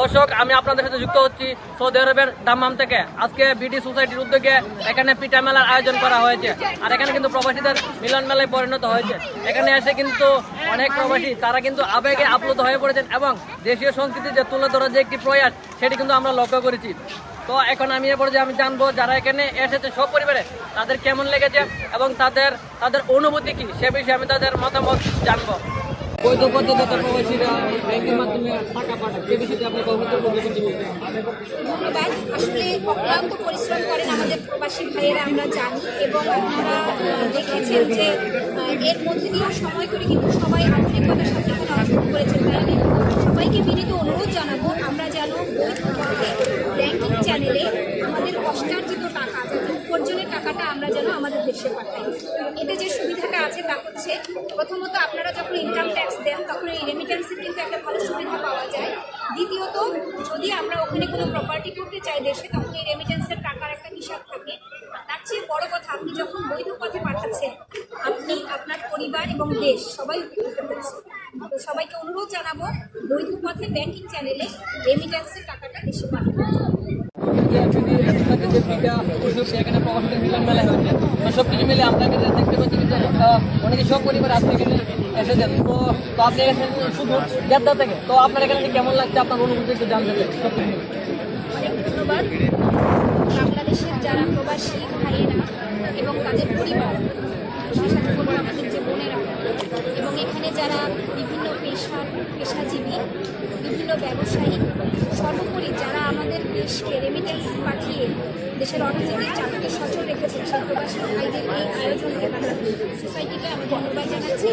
দর্শক, আমি আপনাদের সাথে যুক্ত হচ্ছি সৌদি আরবের দাম্মাম থেকে। আজকে বিডি সোসাইটির উদ্যোগে এখানে পিঠা মেলার আয়োজন করা হয়েছে। আর এখানে কিন্তু প্রবাসীদের মিলন মেলায় পরিণত হয়েছে। এখানে এসে কিন্তু অনেক প্রবাসী, তারা কিন্তু আবেগে আপ্লুত হয়ে পড়েছেন এবং দেশীয় সংস্কৃতি যে তুলে ধরার যে একটি প্রয়াস, সেটি কিন্তু আমরা লক্ষ্য করেছি। তো এখন আমি এ পর্যায়ে আমি জানব, যারা এখানে এসেছে সব পরিবারে তাদের কেমন লেগেছে এবং তাদের তাদের অনুভূতি কি, সে বিষয়ে আমি তাদের মতামত জানব। বৈধ পদ্ধতিতে প্রবাসীরা ব্যাংকের মাধ্যমে টাকা সে বিষয়টি আপনি কর্মকর্তা ধন্যবাদ। আসলে অক্লান্ত পরিশ্রম করেন আমাদের প্রবাসী ভাইয়েরা, আমরা জানি, এবং আপনারা দেখেছেন যে এর মধ্যে দিয়ে সময় করে কিন্তু সবাই আধুনিকতার সাথে এখানে অংশগ্রহণ করেছেন তাই আমি সবাইকে বিনীত অনুরোধ জানাব আমরা যেন বৈধভাবে ব্যাংকিং চ্যানেলে আমাদের কষ্টার্জিত টাকা যাতে উপার্জনের টাকাটা আমরা যেন আমাদের দেশে পাঠাই এতে যে সুবিধাটা আছে তা হচ্ছে প্রথমত আপনারা যখন ইনকাম ট্যাক্স দেন তখন এই রেমিটেন্সের কিন্তু একটা ভালো সুবিধা পাওয়া যায় দ্বিতীয়ত যদি আমরা ওখানে কোনো প্রপার্টি করতে চাই দেশে, তখন এই রেমিটেন্সের টাকার একটা হিসাব থাকে। তার চেয়ে বড় কথা, আপনি যখন বৈধ পথে পাঠাচ্ছেন, আপনি আপনার পরিবার এবং দেশ সবাই উপকৃত হচ্ছে তো সবাইকে অনুরোধ জানাব, বৈধ পথে ব্যাংকিং চ্যানেলে রেমিটেন্সের টাকাটা দেশে পাঠানো। এখানে সব মিলে এখানে অনেকে সব এখানে তো তো থেকে তো আপনার এখানে কেমন লাগছে? আপনার অনুভূতি একটু জানতে চাই সব কিছু মিলে। অনেক ধন্যবাদ বাংলাদেশের যারা প্রবাসী ভাইয়েরা এবং তাদের পরিবার সাথে আমাদের যে বোনেরা। এবং এখানে যারা বিভিন্ন পেশার পেশাজীবী, বিভিন্ন ব্যবসায়ী, সর্বোপরি আমাদের দেশকে রেমিটেন্স পাঠিয়ে দেশের অর্থনৈতিক চালকে সচল রেখেছেন সেই প্রবাসী ভাইদের এই আয়োজনকে মানে সোসাইটিকে আমি ধন্যবাদ জানাচ্ছি।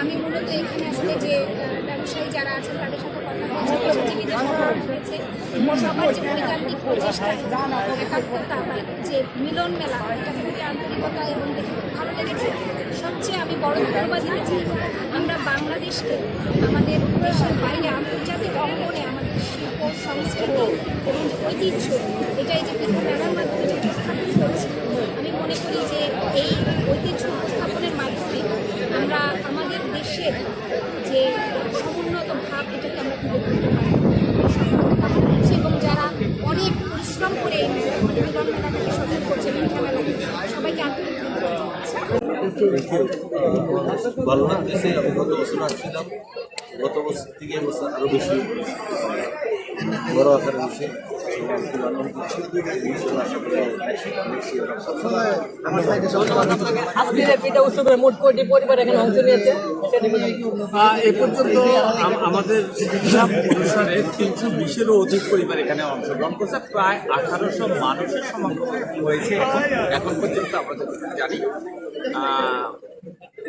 আমি মূলত এখানে আসলে যে ব্যবসায়ী যারা আছেন তাদের সাথে কথা হয়েছে পেশাজীবীদের হয়েছে সবার যে পরিকাল্পিক প্রচেষ্টা, একাত্মতা, যে মিলন মেলা, এটা খুবই আন্তরিকতা এবং দেখে খুব ভালো লেগেছে। সবচেয়ে আমি বড় ধন্যবাদ দিতে চাই আমরা বাংলাদেশকে, আমাদের দেশের বাইরে আন্তর্জাতিক অঙ্গনে আমাদের সংস্কৃতি এবং যে ঐতিহ্য এটাই যে পিঠা মেলার মাধ্যমে যে উপস্থাপন করছি আমি মনে করি যে এই ঐতিহ্য উপস্থাপনের মাধ্যমে আমরা আমাদের দেশের যে সমুন্নত ভাব, এটাকে আমরা তুলে ধরতে পারি। এবং যারা অনেক পরিশ্রম করে এই মেলা মেলাটাকে সফল করছে পিঠা মেলাকে সবাইকে আন্তরিক ভালো লাগতেছে আমি গত বছর আসছিলাম গত বছর থেকে এবছর আরও বেশি। বড় আকারে হয়েছে আমাদের তিনশো বিশেরও অধিক পরিবার এখানে অংশগ্রহণ করছে। প্রায় আঠারোশো মানুষের সমাগম হয়েছে এখন। পর্যন্ত আমরা জানি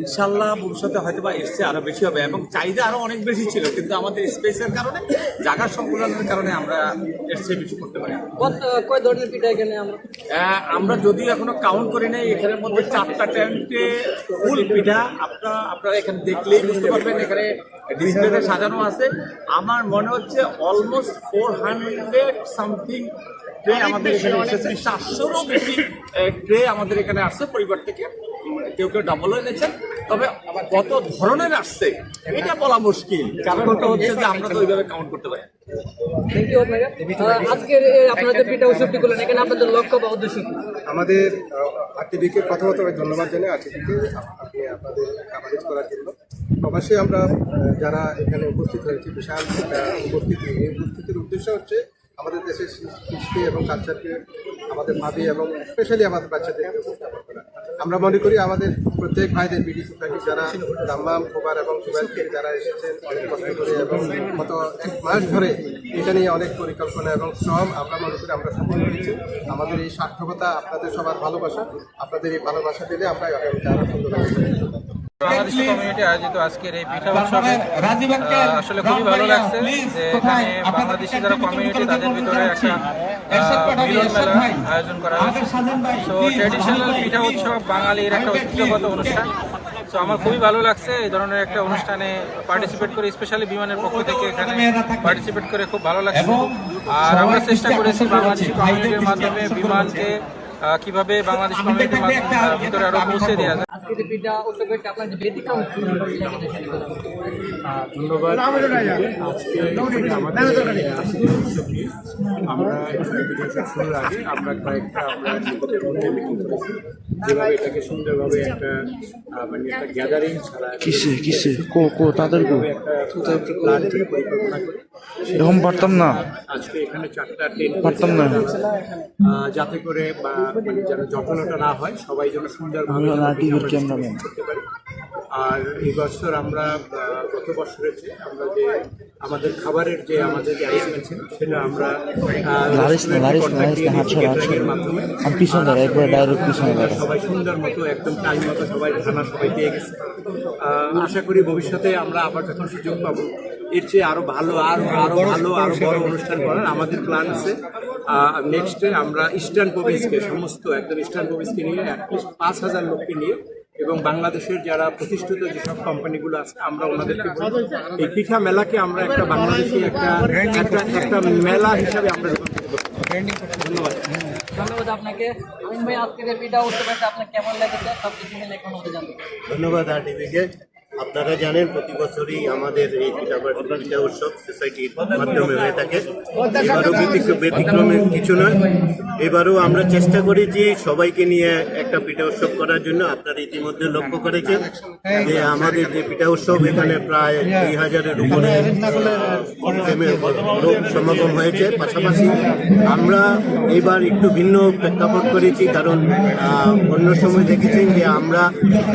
ইনশাল্লাহ ভবিষ্যতে হয়তো বা এসছে আরও বেশি হবে এবং চাহিদা আরও অনেক বেশি ছিল কিন্তু আমাদের স্পেসের কারণে জায়গার সংকুলনের কারণে আমরা এর চেয়ে বেশি করতে পারি। কত কয় ধরনের পিঠা এখানে আমরা? যদিও এখনও কাউন্ট করি নাই এখানের মধ্যে চারটা টেন্টে ফুল পিঠা আপনারা আপনারা এখানে দেখলেই বুঝতে পারবেন এখানে ডিসপ্লেতে সাজানো আছে। আমার মনে হচ্ছে almost four hundred something tray আমাদের এখানে এসেছে চারশোরও বেশি ট্রে আমাদের এখানে আসছে পরিবার থেকে। কেউ কেউ ডাবল এনেছেন তবে কত ধরনের আসছে এটা বলা মুশকিল। কারণটা হচ্ছে যে আমরা তো ওইভাবে কাউন্ট করতে পারি আজকের আপনাদের পিঠা উৎসবটি করলেন। এখানে আপনাদের লক্ষ্য বা উদ্দেশ্য আমাদের আরটিভিকে প্রথমত আমি ধন্যবাদ জানাই। আরটিভিকে আপনি আপনাদের কাভারেজ করার জন্য। অবশ্যই আমরা যারা এখানে উপস্থিত হয়েছি বিশাল উপস্থিতি। এই উপস্থিতির উদ্দেশ্য হচ্ছে আমাদের দেশের কৃষ্টি এবং কালচারকে আমাদের ভাবি এবং স্পেশালি আমাদের করা। আমরা মনে করি আমাদের প্রত্যেক ভাইদের বিডি সোসাইটি যারা দাম্মাম কোবার এবং থেকে যারা এসেছেন, অনেক কষ্ট করে এবং গত এক মাস ধরে এটা নিয়ে অনেক পরিকল্পনা এবং শ্রম আমরা মনে করি আমরা সফল হয়েছি আমাদের এই সার্থকতা আপনাদের সবার ভালোবাসা, আপনাদের এই ভালোবাসা পেলে আমরা আগামীতে আরও সুন্দর বাংলাদেশি কমিউনিটি আয়োজিত আজকের এই পিঠা উৎসবে আসলে খুবই ভালো লাগছে যে এখানে বাংলাদেশি যারা কমিউনিটি তাদের ভিতরে একটা মিলন মেলা আয়োজন করা হয়েছে তো ট্রেডিশনাল পিঠা উৎসব বাঙালির একটা ঐতিহ্যগত অনুষ্ঠান। তো আমার খুবই ভালো লাগছে এই ধরনের একটা অনুষ্ঠানে পার্টিসিপেট করে স্পেশালি বিমানের পক্ষ থেকে এখানে পার্টিসিপেট করে খুব ভালো লাগছে। আর আমরা চেষ্টা করেছি বাংলাদেশি কমিউনিটির মাধ্যমে বিমানকে কীভাবে বাংলাদেশ কমিউনিটির ভিতরে আরও পৌঁছে দেওয়া যায়? আজকে যে পিঠা উৎসব আপনার যে ব্যতিক্রম ধন্যবাদ। আজকে আমাদের আমরা এখানে বিদেশে শুরুর আগে আমরা কয়েকটা আমরা মিটিং করেছি। যেভাবে এটাকে সুন্দরভাবে একটা মানে একটা গ্যাদারিং ছাড়া কিসে কিসে? কো কো তাদের কো? একটা পরিকল্পনা করে। এরকম পারতাম না। আজকে এখানে চারটা টেন্ট পারতাম না। যাতে করে মানে যেন জটলাটা না হয় সবাই যেন সুন্দরভাবে। করতে পারি আর এই বছর আমরা গত বছরের যে আমরা যে আমাদের খাবারের যে আমাদের যে অ্যারেঞ্জমেন্ট ছিল সেটা আমরা মাধ্যমে। সবাই সুন্দর মতো একদম টাইম মতো সবাই খানা সবাই পেয়ে গেছে আশা করি ভবিষ্যতে আমরা আবার যখন সুযোগ পাবো এর চেয়ে আরও ভালো আর আরও ভালো আরও বড় অনুষ্ঠান করার আমাদের প্ল্যান আছে। নেক্সটে আমরা ইস্টার্ন প্রভিন্সকে সমস্ত একদম ইস্টার্ন প্রভিন্সকে নিয়ে অ্যাটলিস্ট পাঁচ হাজার লোককে নিয়ে এবং বাংলাদেশের যারা প্রতিষ্ঠিত যেসব কোম্পানিগুলো আছে আমরা ওনাদেরকে এই পিঠা মেলাকে আমরা একটা বাংলাদেশি একটা একটা একটা মেলা হিসাবে আমরা ধন্যবাদ। ধন্যবাদ আপনাকে। ভাই পিঠা আপনার কেমন লেগেছে? সব কিছু মিলে এখন জানতে। ধন্যবাদ আরটিভিকে আপনারা জানেন, প্রতি বছরই আমাদের এই পিঠা উৎসব সোসাইটির মাধ্যমে হয়ে থাকে। এবারও ব্যতিক্রম ব্যতিক্রমের কিছু নয়। এবারও আমরা চেষ্টা করেছি সবাইকে নিয়ে একটা পিঠা উৎসব করার জন্য। আপনারা ইতিমধ্যে লক্ষ্য করেছেন যে আমাদের যে পিঠা উৎসব, এখানে প্রায় দুই হাজারের উপরে লোক সমাগম হয়েছে। পাশাপাশি আমরা এবার একটু ভিন্ন প্রেক্ষাপট করেছি, কারণ অন্য সময় দেখেছেন যে আমরা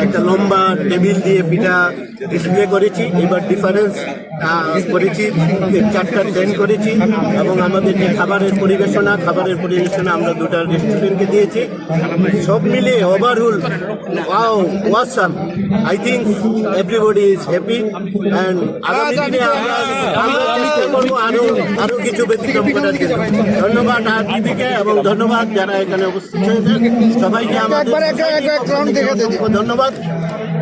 একটা লম্বা টেবিল দিয়ে পিঠা ডিসপ্লে করেছি। এবার ডিফারেন্স করেছি চারটা ট্রেন করেছি এবং আমাদের যে খাবারের পরিবেশনা খাবারের পরিবেশনা আমরা দুটা রেস্টুরেন্টকে দিয়েছি। সব মিলিয়ে overall wow awesome I think everybody is happy and আগামী দিনে আমরা আমরা চেষ্টা করব আরও আরও কিছু ব্যতিক্রম করার জন্য। ধন্যবাদ আর এবং ধন্যবাদ যারা এখানে উপস্থিত হয়েছে। সবাইকে আমাদের ধন্যবাদ।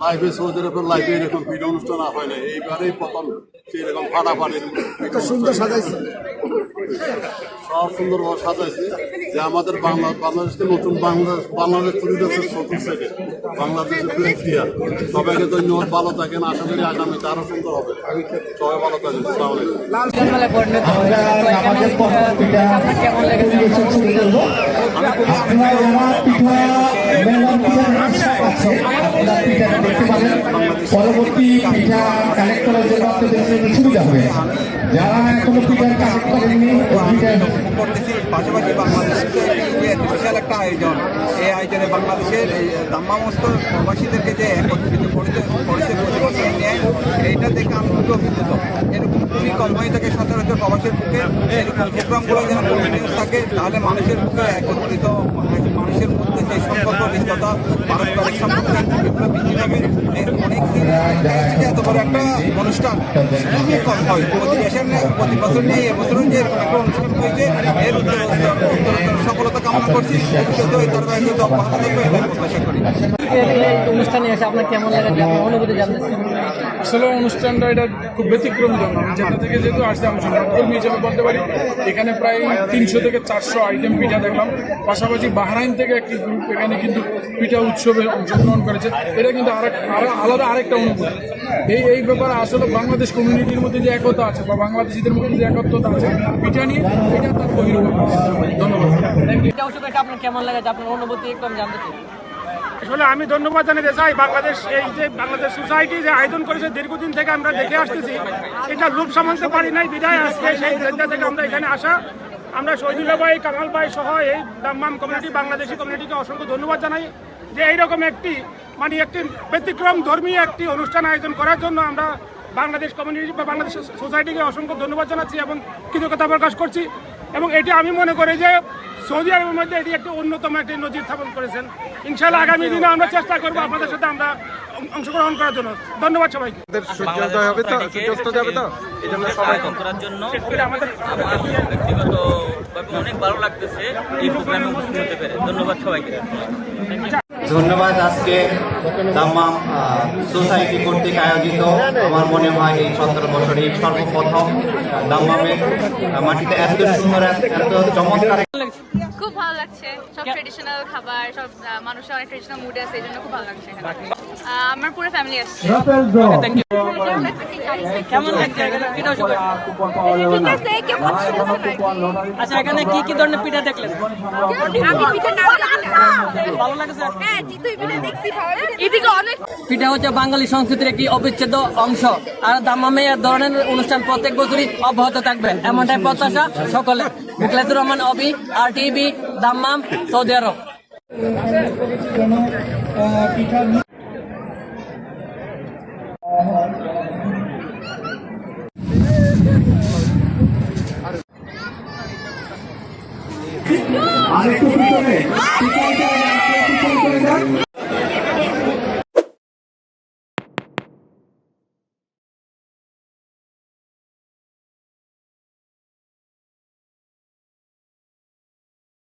লাইফে সৌদি আরবের লাইফে এরকম ভিডিও অনুষ্ঠান হয় না এইবারেই প্রথম সেরকম ফাটাফাটি সুন্দর সাজাইছে। সব সুন্দরভাবে সাজাইছে যে আমাদের বাংলা বাংলাদেশকে নতুন বাংলাদেশ বাংলাদেশ তৈরি হচ্ছে চতুর্থ সাইডে বাংলাদেশের দিয়া সবাইকে ধন্যবাদ ভালো থাকেন আশা করি আগামীতে আরও সুন্দর হবে। সবাই ভালো থাকেন আসসালামু আলাইকুম। মেলায় পরিণত হয়েছে তো এখানে আহ, আপনার কেমন লেগেছে পরবর্তী পিঠা কালেক্ট করার জন্য আপনাদের জন্য সুবিধা হবে। যারা এখনও পিঠা কালেক্ট করেননি করতেছি বিশাল একটা আয়োজন এই আয়োজনে বাংলাদেশের দাম্মামস্ত প্রবাসীদেরকে যে একত্রিত করেছে করেছে প্রতি বছর নিয়ে এইটা দেখে আমি খুবই অভিভূত। এরকম খুবই থাকে সচরাচর প্রবাসের পক্ষে এরকম প্রোগ্রামগুলো যেন থাকে তাহলে মানুষের পক্ষে একত্রিত মানুষের মধ্যে অনেক এত বড় একটা অনুষ্ঠান হয়। প্রতি দেশের নিয়ে এবছরও যে অনুষ্ঠান হয়েছে, এর সফলতা কামনা করছি। ভবিষ্যতে এই ধারাবাহিকতা অব্যাহত থাকবে এটা প্রত্যাশা করি আজকের এই অনুষ্ঠানে এসে আপনার কেমন আপনার অনুভূতি জানতে আসলে অনুষ্ঠানটা এটা খুব ব্যতিক্রম জন্য আমি যেটা থেকে যেহেতু আসছি আমি সংবাদকর্মী হিসেবে বলতে পারি। এখানে প্রায় তিনশো থেকে চারশো আইটেম পিঠা দেখলাম। পাশাপাশি বাহরাইন থেকে একটি গ্রুপ এখানে কিন্তু পিঠা উৎসবে অংশগ্রহণ করেছে। এটা কিন্তু আরেক আরো- আলাদা আরেকটা অনুভূতি। এই এই ব্যাপারে আসলে বাংলাদেশ কমিউনিটির মধ্যে যে একতা আছে বা বাংলাদেশিদের মধ্যে যে একত্রতা আছে পিঠা নিয়ে এটা তার বহিরূপ ধন্যবাদ। কেমন লেগেছে আপনার অনুভূতি একটু আমি জানতে চাই। আসলে আমি ধন্যবাদ জানাতে চাই বাংলাদেশ এই যে বাংলাদেশ সোসাইটি যে আয়োজন করেছে দীর্ঘদিন থেকে আমরা দেখে আসতেছি, এটা রূপ সামালতে পারি নাই, বিদায় আজকে সেই চিন্তা থেকে আমরা এখানে আসা। আমরা শহীদুল্লাহ ভাই, কামাল ভাই সহ এই দাম্মাম কমিউনিটি বাংলাদেশি কমিউনিটিকে অসংখ্য ধন্যবাদ জানাই যে এইরকম একটি মানে একটি ব্যতিক্রম ধর্মী একটি অনুষ্ঠান আয়োজন করার জন্য আমরা বাংলাদেশ কমিউনিটি বা বাংলাদেশ সোসাইটিকে অসংখ্য ধন্যবাদ জানাচ্ছি এবং কৃতজ্ঞতা প্রকাশ করছি। এবং এটি আমি মনে করি যে সৌদি আরবের মধ্যে এটি একটি অন্যতম একটি নজির স্থাপন করেছেন। ইনশাআল্লাহ আগামী দিনে আমরা চেষ্টা করব আপনাদের সাথে আমরা অংশগ্রহণ করার জন্য। ধন্যবাদ সবাইকে। সূর্যোদয় হবে তো সূর্যাস্ত যাবে তো এই জন্য সবাই করার জন্য আমাদের আমার অনেক ভালো লাগতেছে এই প্রোগ্রামে উপস্থিত হতে পেরে। ধন্যবাদ সবাইকে। ধন্যবাদ আজকে দাম্মাম সোসাইটি কর্তৃক আয়োজিত আমার মনে হয় এই সতেরো বছরে সর্বপ্রথম দাম্মামের মাটিতে এত সুন্দর এত চমৎকার লাগছে। সব ট্রেডিশনাল খাবার সব মানুষের অনেক ট্রেডিশনাল মুডে আছে এই জন্য খুব ভালো লাগছে আমার পুরো ফ্যামিলি আসছে। কেমন লাগছে আচ্ছা এখানে কি কি ধরনের পিঠা দেখলেন? পিঠা না। ভালো লাগছে? হ্যাঁ পিঠা হচ্ছে বাঙালি সংস্কৃতির একটি অবিচ্ছেদ্য অংশ। আর দামামে এ ধরনের অনুষ্ঠান প্রত্যেক বছরই অব্যাহত থাকবে। এমনটাই প্রত্যাশা সকলে মুখলেসুর রহমান অবি আর টিভি দাম্মাম সৌদি আরব।